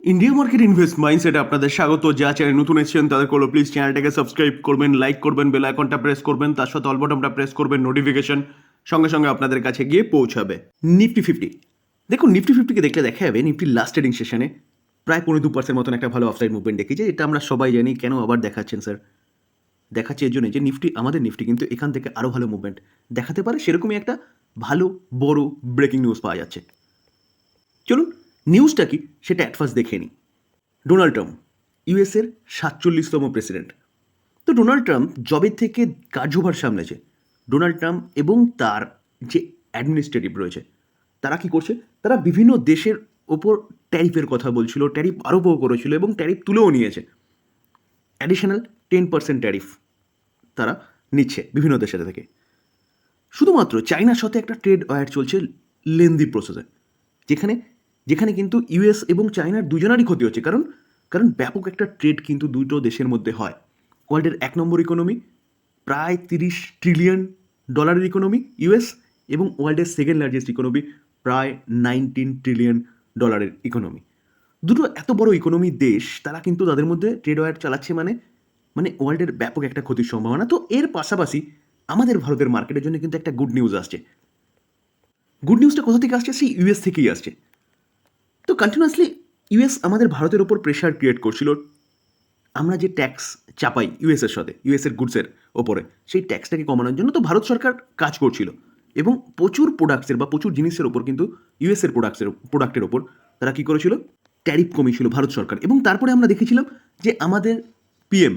India market invest mindset আপনাদের স্বাগত। যা চ্যানেল নতুন এসেছেন, তাদের করল প্লিজ চ্যানেলটাকে সাবস্ক্রাইব করবেন লাইক করবেন বেল আইকনটা প্রেস করবেন, তার সাথে অলবটনটা প্রেস করবেন নোটিফিকেশন সঙ্গে সঙ্গে আপনাদের কাছে গিয়ে পৌঁছাবে। নিফটি ফিফটি দেখুন নিফটি ফিফটিকে দেখলে দেখা যাবে নিফটি লাস্ট ট্রেডিং সেশনে প্রায় পনেরো দু পার্সেন্ট মতন একটা ভালো অফসাইড মুভমেন্ট দেখিয়েছে এটা আমরা সবাই জানি, কেন আবার দেখাচ্ছেন স্যার দেখাচ্ছে এর জন্য যে নিফটি আমাদের নিফটি কিন্তু এখান থেকে আরও ভালো মুভমেন্ট দেখাতে পারে, সেরকমই একটা ভালো, বড় ব্রেকিং নিউজ পাওয়া যাচ্ছে। চলুন নিউজটা কি? সেটা ফার্স্ট দেখে নিই ডোনাল্ড ট্রাম্প ইউএসের সাতচল্লিশতম প্রেসিডেন্ট তো ডোনাল্ড ট্রাম্প জবের থেকে কার্যভার সামলেছে। ডোনাল্ড ট্রাম্প এবং তার যে অ্যাডমিনিস্ট্রেটিভ রয়েছে, তারা কি করছে? তারা বিভিন্ন দেশের ওপর ট্যারিফের কথা বলছিল ট্যারিফ আরোপও করেছিল এবং ট্যারিফ তুলেও নিয়েছে। অ্যাডিশনাল টেন পার্সেন্ট ট্যারিফ তারা নিচ্ছে বিভিন্ন দেশের থেকে। শুধুমাত্র চায়নার সাথে একটা ট্রেড ওয়ার চলছে লেন্দি প্রসেসে যেখানে যেখানে কিন্তু ইউএস এবং চায়নার দুজনারই ক্ষতি হচ্ছে। কারণ কারণ ব্যাপক একটা ট্রেড কিন্তু দুটো দেশের মধ্যে হয়। ওয়ার্ল্ডের এক নম্বর ইকোনমি প্রায় তিরিশ ট্রিলিয়ন ডলারের ইকোনমি ইউএস এবং ওয়ার্ল্ডের সেকেন্ড লার্জেস্ট ইকোনমি প্রায় নাইনটিন ট্রিলিয়ন ডলারের ইকোনমি দুটো এত বড় ইকোনমি দেশ, তারা কিন্তু তাদের মধ্যে ট্রেড ওয়ার চালাচ্ছে মানে মানে ওয়ার্ল্ডের ব্যাপক একটা ক্ষতির সম্ভাবনা। তো এর পাশাপাশি আমাদের ভারতের মার্কেটের জন্য কিন্তু একটা গুড নিউজ আসছে। গুড নিউজটা কোথা থেকে আসছে? সেই ইউএস থেকেই আসছে। তো কন্টিনিউয়াসলি ইউএস আমাদের ভারতের ওপর প্রেশার ক্রিয়েট করছিল। আমরা যে ট্যাক্স চাপাই ইউএসের সাথে ইউএসের গুডসের ওপরে সেই ট্যাক্সটাকে কমানোর জন্য তো ভারত সরকার কাজ করছিল। এবং প্রচুর প্রোডাক্টসের বা প্রচুর জিনিসের ওপর কিন্তু ইউএসের প্রোডাক্টসের প্রোডাক্টের ওপর তারা কী করেছিল? ট্যারিফ কমিয়েছিল ভারত সরকার। এবং তারপরে আমরা দেখেছিলাম যে আমাদের পিএম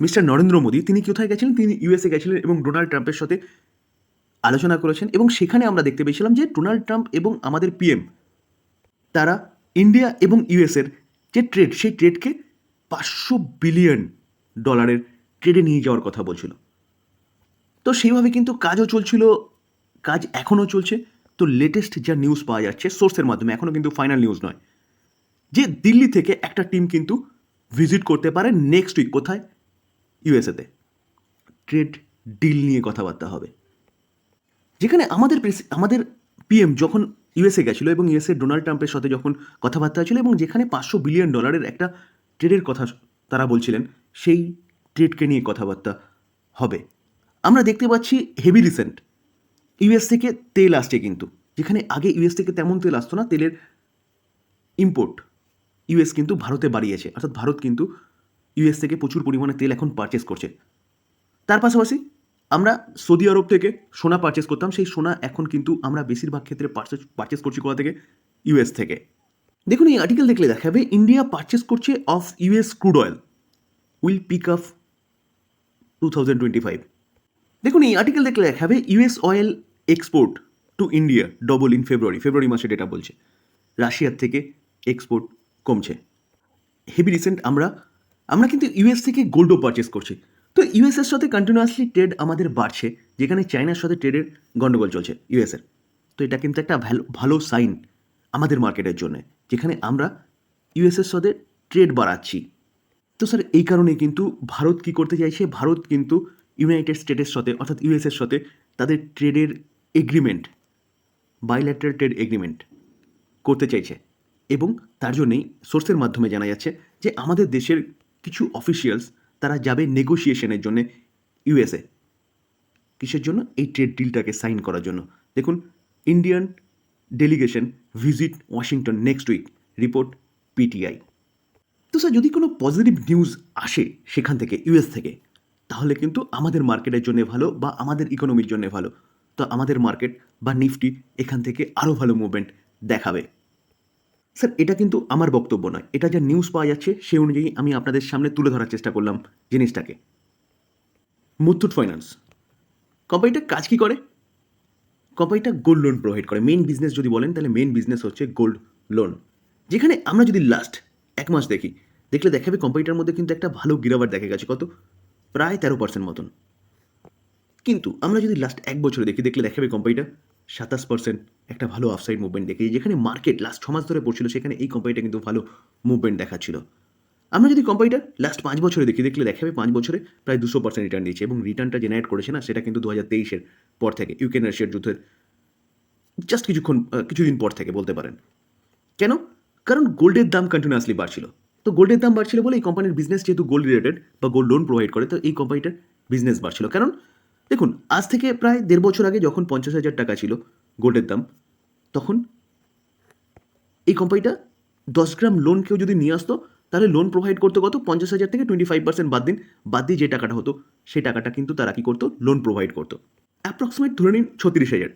মিস্টার নরেন্দ্র মোদী, তিনি কোথায় গেছিলেন? তিনি ইউএসএ গেছিলেন এবং ডোনাল্ড ট্রাম্পের সাথে আলোচনা করেছেন। এবং সেখানে আমরা দেখতে পেয়েছিলাম যে ডোনাল্ড ট্রাম্প এবং আমাদের পিএম তারা ইন্ডিয়া এবং ইউএসের যে ট্রেড সেই ট্রেডকে পাঁচশো বিলিয়ন ডলারের ট্রেডে নিয়ে যাওয়ার কথা বলছিল। তো সেইভাবে কিন্তু কাজও চলছিল, কাজ এখনও চলছে। তো লেটেস্ট যা নিউজ পাওয়া যাচ্ছে সোর্সের মাধ্যমে, এখনও কিন্তু ফাইনাল নিউজ নয়। যে দিল্লি থেকে একটা টিম কিন্তু ভিজিট করতে পারে নেক্সট উইক কোথায়? ইউএসএতে। ট্রেড ডিল নিয়ে কথাবার্তা হবে। যেখানে আমাদের আমাদের পিএম যখন ইউএসএ গেছিল এবং ইউএসএ ডোনাল্ড ট্রাম্পের সাথে যখন কথাবার্তা হয়েছিল এবং যেখানে পাঁচশো বিলিয়ন ডলারের একটা ট্রেডের কথা তারা বলছিলেন, সেই ট্রেডকে নিয়ে কথাবার্তা হবে। আমরা দেখতে পাচ্ছি হেভি রিসেন্ট ইউএস থেকে তেল আসছে কিন্তু, যেখানে আগে ইউএস থেকে তেমন তেল আসতো না, তেলের ইম্পোর্ট ইউএস কিন্তু ভারতে বাড়িয়েছে। অর্থাৎ ভারত কিন্তু ইউএস থেকে প্রচুর পরিমাণে তেল এখন পারচেস করছে। তার পাশাপাশি আমরা সৌদি আরব থেকে সোনা পারচেস করতাম, সেই সোনা এখন কিন্তু আমরা বেশিরভাগ ক্ষেত্রে পারচেস পারচেস করছি কোথা থেকে ইউএস থেকে। দেখুন, এই আর্টিকেল দেখলে দেখাবে ইন্ডিয়া পারচেস করছে of US crude oil will pick up two thousand twenty five দেখুন, এই আর্টিকেল দেখলে দেখাবে US oil export to India double in February ফেব্রুয়ারি মাসে ডেটা বলছে। রাশিয়ার থেকে এক্সপোর্ট কমছে। হেভি রিসেন্ট আমরা আমরা কিন্তু ইউএস থেকে গোল্ডও পারচেস করছি। তো ইউএসের সাথে কন্টিনিউয়াসলি ট্রেড আমাদের বাড়ছে, যেখানে চায়নার সাথে ট্রেডের গণ্ডগোল চলছে ইউএসের তো এটা কিন্তু একটা ভালো সাইন আমাদের মার্কেটের জন্য, যেখানে আমরা ইউএসের সাথে ট্রেড বাড়াচ্ছি। তো স্যার এই কারণে কিন্তু ভারত কি করতে চাইছে? ভারত কিন্তু ইউনাইটেড স্টেটের সাথে, অর্থাৎ ইউএসের সাথে তাদের ট্রেডের এগ্রিমেন্ট বাইল্যাটারাল ট্রেড এগ্রিমেন্ট করতে চাইছে। এবং তার জন্যেই সোর্সের মাধ্যমে জানা যাচ্ছে যে আমাদের দেশের কিছু অফিসিয়ালস তারা যাবে নেগোসিয়েশনের জন্য ইউএসএ কিসের জন্য? এই ট্রেড ডিলটাকে সাইন করার জন্য। দেখুন Indian delegation visit Washington next week report PTI তো স্যার যদি কোনো পজিটিভ নিউজ আসে সেখান থেকে ইউএস থেকে, তাহলে কিন্তু আমাদের মার্কেটের জন্য ভালো বা আমাদের ইকোনমির জন্য ভালো। তো আমাদের মার্কেট বা নিফটি এখান থেকে আরও ভালো মুভমেন্ট দেখাবে। স্যার, এটা কিন্তু আমার বক্তব্য নয়। এটা যা নিউজ পাওয়া যাচ্ছে, সেই অনুযায়ী আমি আপনাদের সামনে তুলে ধরার চেষ্টা করলাম জিনিসটাকে। মুথুট ফাইন্যান্স কোম্পানিটা কাজ কি করে? কোম্পানিটা গোল্ড লোন প্রোভাইড করে। মেইন বিজনেস যদি বলেন, তাহলে মেন বিজনেস হচ্ছে গোল্ড লোন যেখানে আমরা যদি লাস্ট এক মাস দেখি, দেখলে দেখাবে কোম্পানিটার মধ্যে কিন্তু একটা ভালো গিরাবার দেখা গেছে। কত? প্রায় তেরো পার্সেন্ট মতন। কিন্তু আমরা যদি লাস্ট এক বছরে দেখি, দেখলে দেখাবে কোম্পানিটা সাতাশ পার্সেন্ট একটা ভালো আফসাইড মুভমেন্ট দেখি যেখানে মার্কেট লাস্ট ছ মাস ধরে পড়ছিল, সেখানে এই কোম্পানিটা কিন্তু ভালো মুভমেন্ট দেখাচ্ছিল। আমরা যদি কোম্পানিটা লাস্ট পাঁচ বছরে দেখি, দেখলে দেখাবে পাঁচ বছরে প্রায় দুশো পার্সেন্ট রিটার্ন দিয়েছে এবং রিটার্নটা জেনারেট করেছে না, সেটা কিন্তু দু হাজার তেইশের পর থেকে ইউক্রেন রাশিয়ার যুদ্ধের জাস্ট কিছুক্ষণ কিছুদিন পর থেকে বলতে পারেন। কেন? কারণ গোল্ডের দাম কন্টিনিউয়াসলি বাড়ছিল। তো গোল্ডের দাম বাড়ছিল বলে এই কোম্পানির বিজনেস যেহেতু গোল্ড রিলেটেড বা গোল্ড লোন প্রোভাইড করে, তো এই কোম্পানিটার বিজনেস বাড়ছিল। কারণ দেখুন, আজ থেকে প্রায় দেড় বছর আগে যখন পঞ্চাশ হাজার টাকা ছিল গোল্ডের দাম, তখন এই কোম্পানিটা দশ গ্রাম লোন কেউ যদি নিয়ে আসতো, তাহলে লোন প্রোভাইড করতো কত? পঞ্চাশ হাজার থেকে টোয়েন্টি ফাইভ পার্সেন্ট বাদ দিন। বাদ দিয়ে যে টাকাটা হতো, সেই টাকাটা কিন্তু তারা কি করতো? লোন প্রোভাইড করতো। অ্যাপ্রক্সিমেট ধরে নিন ছত্রিশ হাজার।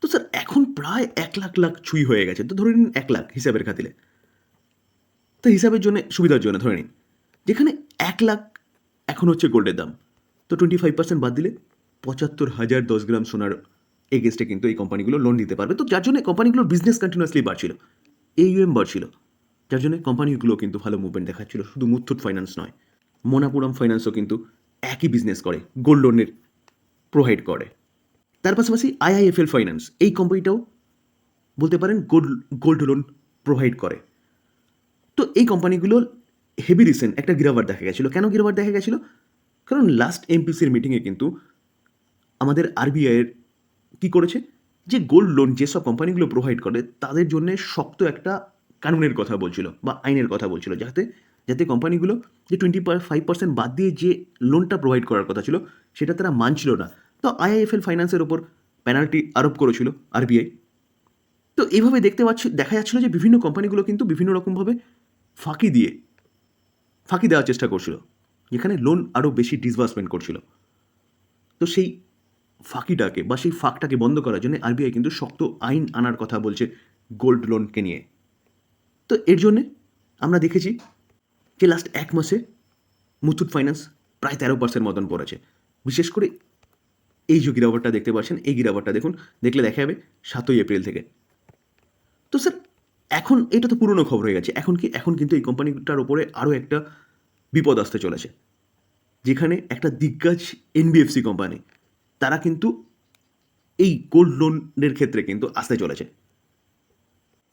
তো স্যার এখন প্রায় এক লাখ লাখ ছুঁই হয়ে গেছে। তো ধরে নিন এক লাখ হিসাবের খাতিলে। তো হিসাবের জন্য, সুবিধার জন্য ধরে নিন। যেখানে এক লাখ এখন হচ্ছে গোল্ডের দাম। তো টোয়েন্টি ফাইভ পার্সেন্ট বাদ দিলে পঁচাত্তর হাজার দশ গ্রাম সোনার এগেস্টে কিন্তু এই কোম্পানিগুলো লোন দিতে পারবে। তো যার জন্য কোম্পানিগুলোর বিজনেস কন্টিনিউয়াসলি বাড়ছিল এইউএম বাড়ছিল, যার জন্য কোম্পানিগুলো কিন্তু ভালো মুভমেন্ট দেখাচ্ছিল। শুধু মুথুট ফাইন্যান্স নয়, মোনাপুরম ফাইন্যান্সও কিন্তু একই বিজনেস করে গোল্ড লোনের প্রোভাইড করে। তার পাশাপাশি আইআইএফএল ফাইন্যান্স এই কোম্পানিটাও বলতে পারেন গোল্ড গোল্ড লোন প্রোভাইড করে। তো এই কোম্পানিগুলো হেভি রিসেন্ট একটা গিরাবার দেখা গেছিল। কেন গিরাবার দেখা গেছিল? কারণ লাস্ট এমপিসির মিটিংয়ে কিন্তু আমাদের আরবিআইয়ের কী করেছে? যে গোল্ড লোন যেসব কোম্পানিগুলো প্রোভাইড করে, তাদের জন্য শক্ত একটা কানুনের কথা বলছিল বা আইনের কথা বলছিল। যাতে যাতে কোম্পানিগুলো যে টোয়েন্টি ফাইভ পার্সেন্ট বাদ দিয়ে যে লোনটা প্রোভাইড করার কথা ছিল, সেটা তারা মানছিল না। তো আইআইএফএল ফাইন্যান্সের ওপর পেনাল্টি আরোপ করেছিল আরবিআই তো এইভাবে দেখতে পাচ্ছি, দেখা যাচ্ছিল যে বিভিন্ন কোম্পানিগুলো কিন্তু বিভিন্ন রকমভাবে ফাঁকি দিয়ে, ফাঁকি দেওয়ার চেষ্টা করছিল। যেখানে লোন আরও বেশি ডিসবার্সমেন্ট করছিল। তো সেই ফাঁকিটাকে বা সেই ফাঁকটাকে বন্ধ করার জন্য আরবিআই কিন্তু শক্ত আইন আনার কথা বলছে গোল্ড লোনকে নিয়ে। তো এর জন্যে আমরা দেখেছি যে লাস্ট এক মাসে মুথুট ফাইন্যান্স প্রায় তেরো পার্সেন্ট মতন পড়েছে। বিশেষ করে এই যে গিরাবারটা দেখতে পাচ্ছেন, এই গিরাবারটা দেখুন, দেখলে দেখা যাবে সাতই এপ্রিল থেকে। তো স্যার এখন এটা তো পুরনো খবর হয়ে গেছে। এখন কি, এখন কিন্তু এই কোম্পানিটার ওপরে আরও একটা বিপদ আসতে চলেছে। যেখানে একটা দিগ্গজ এনবিএফসি কোম্পানি তারা কিন্তু এই গোল্ড লোনের ক্ষেত্রে কিন্তু আসতে চলেছে।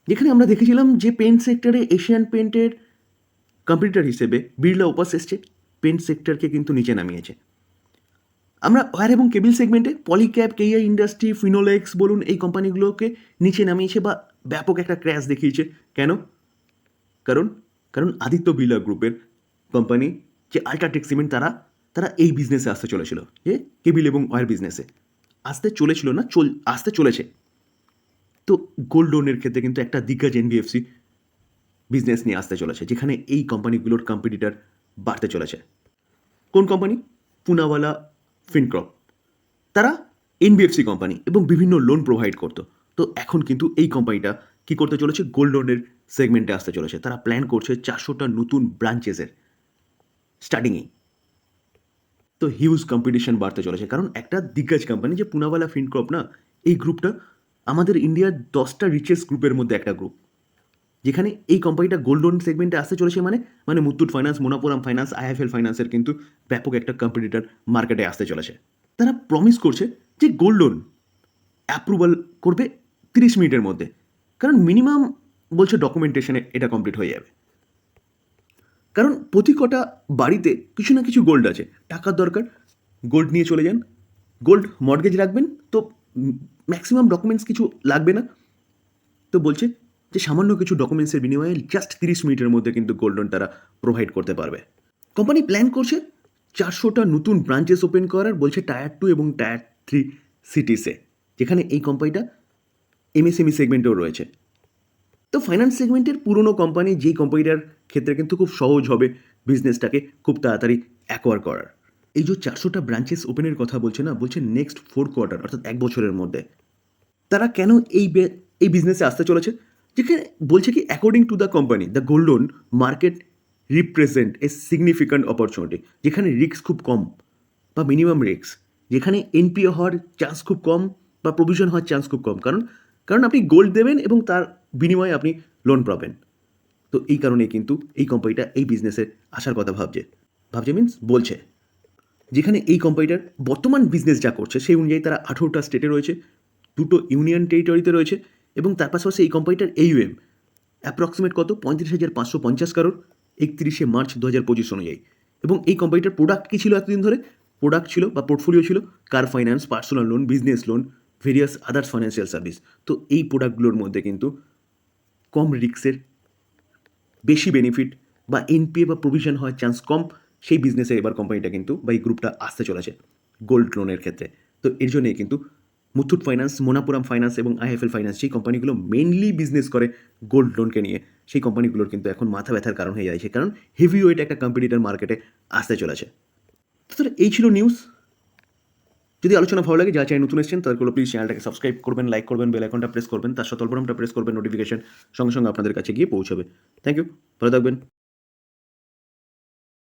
যেখানে আমরা দেখেছিলাম যে পেন্ট সেক্টরে এশিয়ান পেন্টের কম্পিটিটর হিসেবে বিড়লা উপাস এসছে। পেন্ট সেক্টরকে কিন্তু নিচে নামিয়েছে। আমরা ওয়্যার এবং কেবিল সেগমেন্টে পলিক্যাপ কেআই ইন্ডাস্ট্রি ফিনোলেক্স বলুন, এই কোম্পানিগুলোকে নিচে নামিয়েছে বা ব্যাপক একটা ক্র্যাশ দেখিয়েছে। কেন? কারণ কারণ আদিত্য বিড়লা গ্রুপের কোম্পানি যে আল্ট্রাটেক সিমেন্ট তারা তারা এই বিজনেসে আসতে চলেছিল। যে কেবিল এবং ওয়্যার বিজনেসে আসতে চলেছিল না, চল, আসতে চলেছে। তো গোল্ড লোনের ক্ষেত্রে কিন্তু একটা দিগ্গজ এনবিএফসি বিজনেস নিয়ে আসতে চলেছে, যেখানে এই কোম্পানিগুলোর কম্পিটিটার বাড়তে চলেছে। কোন কোম্পানি পুনাওয়ালা ফিনক্রপ তারা এনবিএফসি কোম্পানি এবং বিভিন্ন লোন প্রোভাইড করতো। তো এখন কিন্তু এই কোম্পানিটা কি করতে চলেছে? গোল্ড লোনের সেগমেন্টে আসতে চলেছে। তারা প্ল্যান করছে চারশোটা নতুন ব্রাঞ্চেসের স্টার্টিংয়েই তো হিউজ কম্পিটিশন বাড়তে চলেছে। কারণ একটা দিগ্গজ কোম্পানি যে পুনাওয়ালা ফিনক্রপ না, এই গ্রুপটা আমাদের ইন্ডিয়ার দশটা রিচেস্ট গ্রুপের মধ্যে একটা গ্রুপ যেখানে এই কোম্পানিটা গোল্ড লোন সেগমেন্টে আসতে চলেছে মানে মানে Muthoot finance Manappuram finance IIFL ফাইন্যান্সের কিন্তু ব্যাপক একটা কম্পিটিটার মার্কেটে আসতে চলেছে। তারা প্রমিস করছে যে গোল্ড লোন অ্যাপ্রুভাল করবে তিরিশ মিনিটের মধ্যে। কারণ মিনিমাম বলছে ডকুমেন্টেশনে এটা কমপ্লিট হয়ে যাবে। কারণ প্রতি কটা বাড়িতে কিছু না কিছু গোল্ড আছে। টাকার দরকার গোল্ড নিয়ে চলে যান। গোল্ড মর্গেজ রাখবেন, তো ম্যাক্সিমাম ডকুমেন্টস কিছু লাগবে না। তো বলছে যে সামান্য কিছু ডকুমেন্টসের বিনিময়ে জাস্ট তিরিশ মিনিটের মধ্যে কিন্তু গোল্ড লোন তারা প্রোভাইড করতে পারবে। কোম্পানি প্ল্যান করছে চারশোটা নতুন ব্রাঞ্চেস ওপেন করার, বলছে টায়ার টু এবং টায়ার থ্রি সিটিসে যেখানে এই কোম্পানিটা এমএসএমই সেগমেন্টেও রয়েছে। তো ফাইন্যান্স সেগমেন্টের পুরনো কোম্পানি যেই কোম্পানিটার ক্ষেত্রে কিন্তু খুব সহজ হবে বিজনেসটাকে খুব তাড়াতাড়ি অ্যাকোয়ার করার। এই যে চারশোটা ব্রাঞ্চেস ওপেনের কথা বলছে না, বলছে নেক্সট ফোর কোয়ার্টার অর্থাৎ এক বছরের মধ্যে। তারা কেন এই এই বিজনেসে আসতে চলেছে? যেখানে বলছে কি according to the company the gold loan market represent a significant opportunity যেখানে রিস্ক খুব কম বা মিনিমাম রিস্ক যেখানে এনপিও হওয়ার চান্স খুব কম বা প্রভিশন হওয়ার চান্স খুব কম। কারণ কারণ আপনি গোল্ড দেবেন এবং তার বিনিময়ে আপনি লোন পাবেন। তো এই কারণে কিন্তু এই কোম্পানিটা এই বিজনেসে আসার কথা ভাবছে। ভাবছে মিন্স বলছে। যেখানে এই কোম্পানিটার বর্তমান বিজনেস যা করছে, সেই অনুযায়ী তারা আঠেরোটা স্টেটে রয়েছে, দুটো ইউনিয়ন টেরিটরিতে রয়েছে এবং তার পাশাপাশি এই কোম্পানিটার এইউএম অ্যাপ্রক্সিমেট কত? পঁয়ত্রিশ হাজার পাঁচশো পঞ্চাশ কারোর একত্রিশে মার্চ দু হাজার পঁচিশ অনুযায়ী। এবং এই কোম্পানিটার প্রোডাক্ট কী ছিল এতদিন ধরে? প্রোডাক্ট ছিল বা পোর্টফোলিও ছিল car finance personal loan business loan various others financial service তো এই প্রোডাক্টগুলোর মধ্যে কিন্তু কম রিক্সের বেশি বেনিফিট বা এনপিএ বা প্রভিশন হওয়ার চান্স কম, সেই বিজনেসে এবার কোম্পানিটা কিন্তু বা এই গ্রুপটা আসতে চলেছে গোল্ড লোনের ক্ষেত্রে। তো এর জন্যই কিন্তু মুথুট ফাইন্যান্স মোনাপুরাম ফাইন্যান্স এবং আইএফএল ফাইন্যান্স সেই কোম্পানিগুলো মেনলি বিজনেস করে গোল্ড লোনকে নিয়ে। সেই কোম্পানিগুলোর কিন্তু এখন মাথা ব্যথার কারণ হয়ে যাচ্ছে, কারণ হেভি ওয়েট একটা কম্পিটিটার মার্কেটে আসতে চলেছে। তো এই ছিল নিউজ যদি আলোচনা ভালো লাগে যা চাই নতুন এসেছেন তাদেরগুলো প্লিজ চ্যানেলটাকে সাবস্ক্রাইব করবেন লাইক করবেন বেল আইকনটা প্রেস করবেন, তার সাথে অল্পরমটা প্রেস করবেন নোটিফিকেশন সঙ্গে সঙ্গে আপনাদের কাছে গিয়ে পৌঁছাবে। থ্যাংক ইউ ভালো থাকবেন।